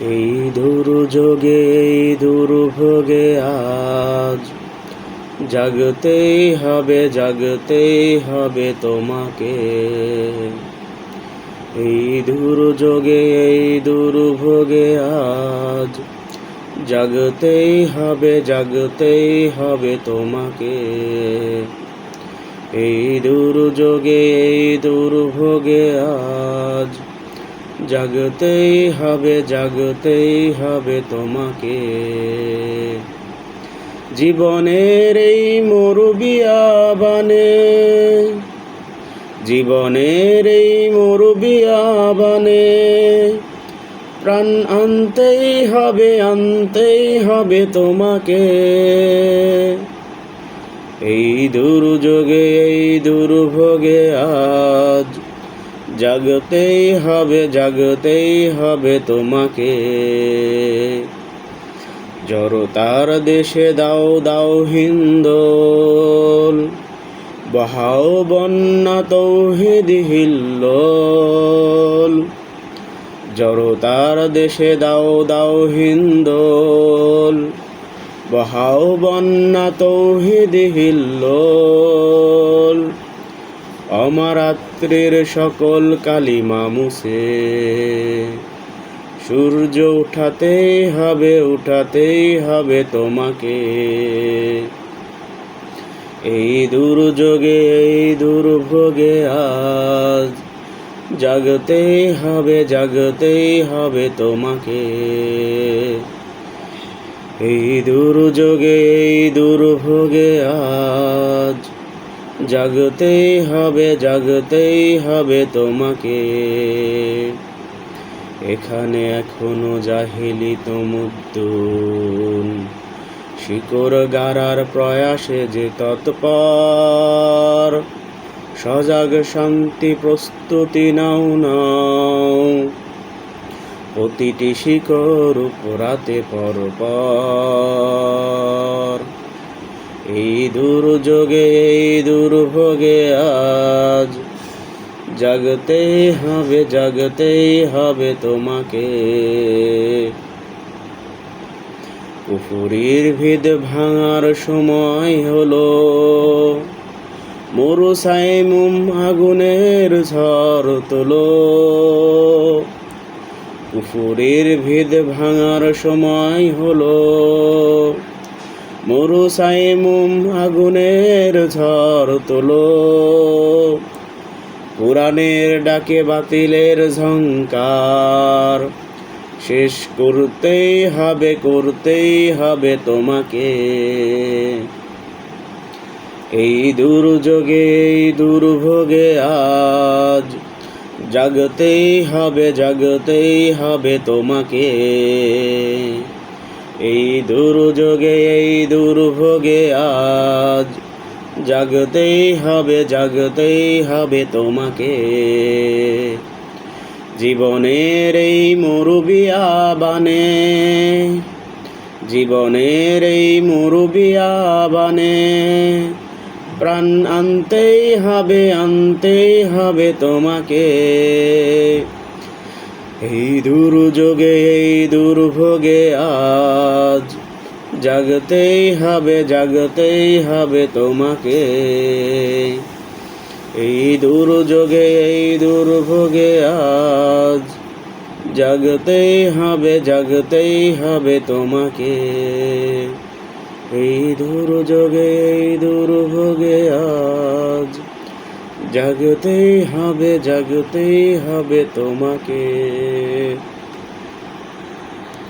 এই দুর্যোগে, এই দুর্ভোগে আজ। জাগতেই হবে জাগতেই হবে তোমাকে। এই দুর্যোগে, এই দুর্ভোগে আজ। জাগতেই হবে জাগতেই হবে তোমাকে। এই দুর্যোগে, এই দুর্ভোগে আজ। জাগতেই হবে জাগতেই হবে তোমাকে। জীবনের এই মরুবিয়াবানে জীবনের এই মরুবিয়াবানে প্রাণ আনতেই হবে আনতেই হবে তোমাকে। এই দুর্যোগে, এই দুর্ভোগে আজ জাগতেই হবে জাগতেই হবে তোমাকে। জড়তার দেশে দাও দাও হিন্দোল। বহাও বন্যা তৌহিদ হিল্লোল। জড়তার দেশে দাও দাও হিন্দোল। বহাও বন্যা তৌহিদ হিল্লোল। অমরাত্রির সকল কালিমা মুছে। সূর্য উঠাতেই হবে উঠাতেই হবে তোমাকে। এই দুর্যোগে, এই দুর্ভোগে আজ জাগতেই হবে জাগতেই হবে তোমাকে। এই দুর্যোগে, এই দুর্ভোগে আজ জাগতেই হবে জাগতেই হবে তোমাকে। এখানে এখনও জাহিলি তমুদ্দুন শিকড় গারার প্রয়াসে যে তৎপর, সজাগ শান্তি প্রস্তুতি নাও নাও। প্রতিটি শিকড় উপরাতে পরপর। এই দুর্যোগে, এই দুর্ভোগে আজ জাগতেই হবে জাগতেই হবে তোমাকে। পুকুরির ভিদ ভাঙার সময় হলো। মরু সাইমুম আগুনের ঝড় তোলো। পুকুরের ভিদ ভাঙার সময় হলো। মরু সাইমুম আগুনের ঝড় তোলো। পুরাণের ডাকে বাতিলের ঝঙ্কার শেষ করতেই হবে করতেই হবে তোমাকে। এই দুর্যোগে, এই দুর্ভোগে আজ জাগতেই হবে জাগতেই হবে তোমাকে। এই দুর্যোগে, এই দুর্ভোগে আজ। জাগতেই হবে জাগতেই হবে তোমাকে। জীবনের এই মরুবিয়া বানে, জীবনের এই মরুবিয়া বানে। প্রাণ আনতেই হবে আনতেই হবে তোমাকে। এই দুর্যোগে, এই দুর্ভোগে আজ। জাগতেই হবে জাগতেই হবে তোমাকে। এই দুর্যোগে, এই দুর্ভোগে আজ। জাগতেই হবে জাগতেই হবে তোমাকে। এই দুর্যোগে, এই দুর্ভোগে আজ। জাগতেই হবে জাগতেই হবে তোমাকে।